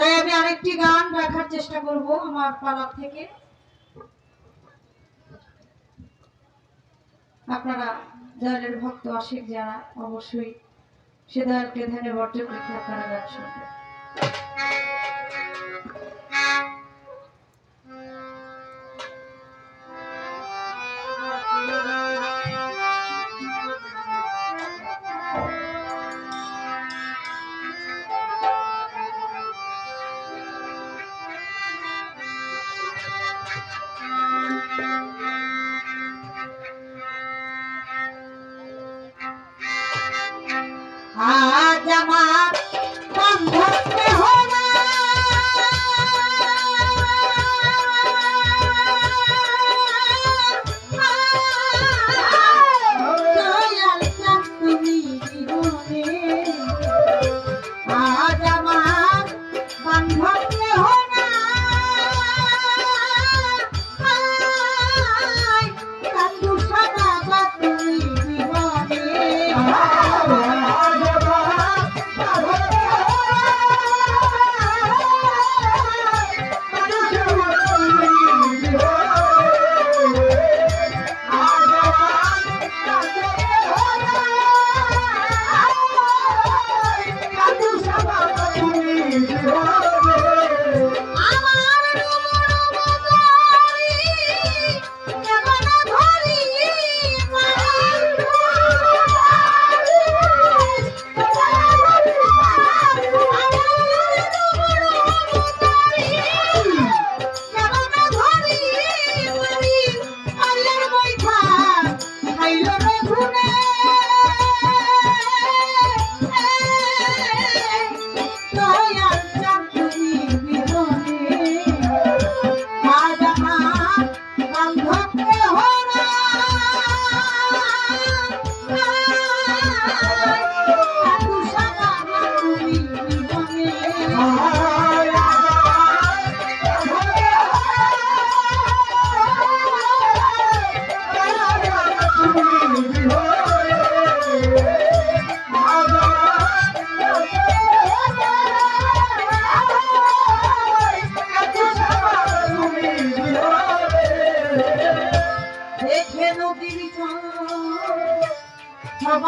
তাই আমি আরেকটি গান রাখার চেষ্টা করব আমার পালা থেকে। আপনারা দয়ালের ভক্ত আশিক যারা, অবশ্যই সে দয়ালকে ধ্যানে বর্জন রেখে আপনারা গান শুনবেন।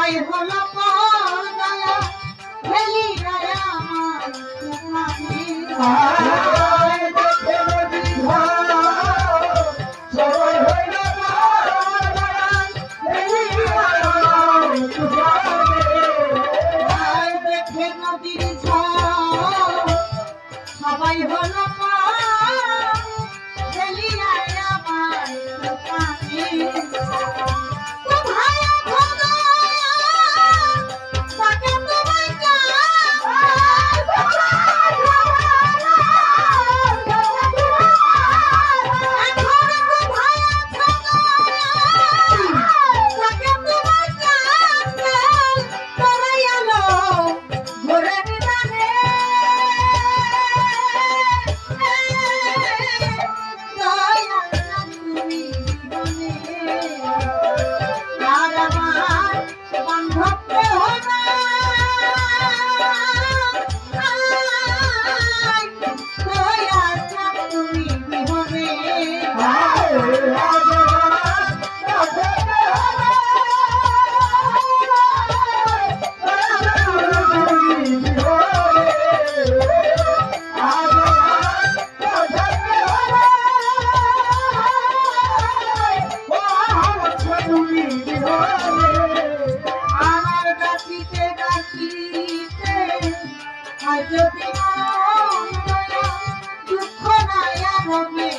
হয় হলো দয়া ভেলি দয়া আমার সবাই হলো খেলি আয় আমার for me.